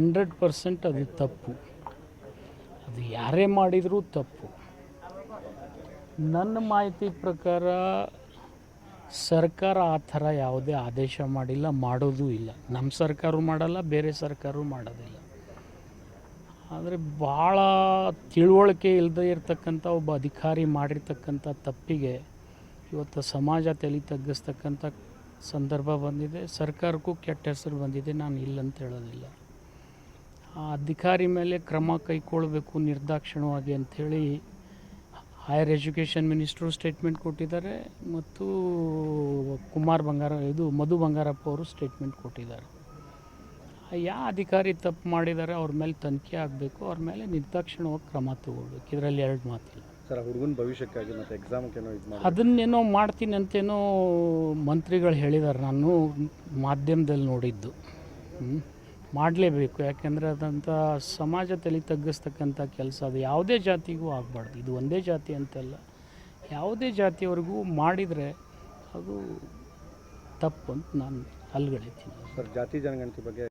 Hundred percent ಅದು ತಪ್ಪು. ಅದು ಯಾರೇ ಮಾಡಿದರೂ ತಪ್ಪು. ನನ್ನ ಮಾಹಿತಿ ಪ್ರಕಾರ ಸರ್ಕಾರ ಆ ಥರ ಯಾವುದೇ ಆದೇಶ ಮಾಡಿಲ್ಲ, ಮಾಡೋದೂ ಇಲ್ಲ. ನಮ್ಮ ಸರ್ಕಾರ ಮಾಡಲ್ಲ, ಬೇರೆ ಸರ್ಕಾರವೂ ಮಾಡೋದಿಲ್ಲ. ಆದರೆ ಭಾಳ ತಿಳುವಳಿಕೆ ಇಲ್ಲದೆ ಇರತಕ್ಕಂಥ ಒಬ್ಬ ಅಧಿಕಾರಿ ಮಾಡಿರ್ತಕ್ಕಂಥ ತಪ್ಪಿಗೆ ಇವತ್ತು ಸಮಾಜ ತಲೆ ತಗ್ಗಿಸ್ತಕ್ಕಂಥ ಸಂದರ್ಭ ಬಂದಿದೆ. ಸರ್ಕಾರಕ್ಕೂ ಕೆಟ್ಟ ಹೆಸರು ಬಂದಿದೆ, ನಾನು ಇಲ್ಲಂತ ಹೇಳೋದಿಲ್ಲ. ಆ ಅಧಿಕಾರಿ ಮೇಲೆ ಕ್ರಮ ಕೈಗೊಳ್ಳಬೇಕು ನಿರ್ದಾಕ್ಷಿಣ್ಯವಾಗಿ ಅಂಥೇಳಿ ಹೈಯರ್ ಎಜುಕೇಷನ್ ಮಿನಿಸ್ಟ್ರು ಸ್ಟೇಟ್ಮೆಂಟ್ ಕೊಟ್ಟಿದ್ದಾರೆ ಮತ್ತು ಕುಮಾರ್ ಬಂಗಾರ ಇದು ಮಧು ಬಂಗಾರಪ್ಪ ಅವರು ಸ್ಟೇಟ್ಮೆಂಟ್ ಕೊಟ್ಟಿದ್ದಾರೆ. ಯಾವ ಅಧಿಕಾರಿ ತಪ್ಪು ಮಾಡಿದ್ದಾರೆ ಅವ್ರ ಮೇಲೆ ತನಿಖೆ ಆಗಬೇಕು ಅವ್ರ ಮೇಲೆ ನಿರ್ದಾಕ್ಷಿಣ್ಯವಾಗಿ ಕ್ರಮ ತಗೊಳ್ಬೇಕು. ಇದರಲ್ಲಿ ಎರಡು ಮಾತಿಲ್ಲ. ಸರ್ ಹುಡುಗನ ಭವಿಷ್ಯಕ್ಕಾಗಿ ಮತ್ತು ಎಕ್ಸಾಮ್ಗೇನೋ ಇದು ಅದನ್ನೇನೋ ಮಾಡ್ತೀನಿ ಅಂತೇನೋ ಮಂತ್ರಿಗಳು ಹೇಳಿದ್ದಾರೆ. ನಾನು ಮಾಧ್ಯಮದಲ್ಲಿ ನೋಡಿದ್ದು. ಮಾಡಲೇಬೇಕು. ಯಾಕೆಂದರೆ ಅದಂಥ ಸಮಾಜ ತಲೆ ತಗ್ಗಿಸ್ತಕ್ಕಂಥ ಕೆಲಸ ಅದು. ಯಾವುದೇ ಜಾತಿಗೂ ಆಗಬಾರ್ದು. ಇದು ಒಂದೇ ಜಾತಿ ಅಂತಲ್ಲ. ಯಾವುದೇ ಜಾತಿಯವರೆಗೂ ಮಾಡಿದರೆ ಅದು ತಪ್ಪು ಅಂತ ನಾನು ಅಲ್ಗಳಿತೀನಿ ಸರ್, ಜಾತಿ ಜನಗಣತಿ ಬಗ್ಗೆ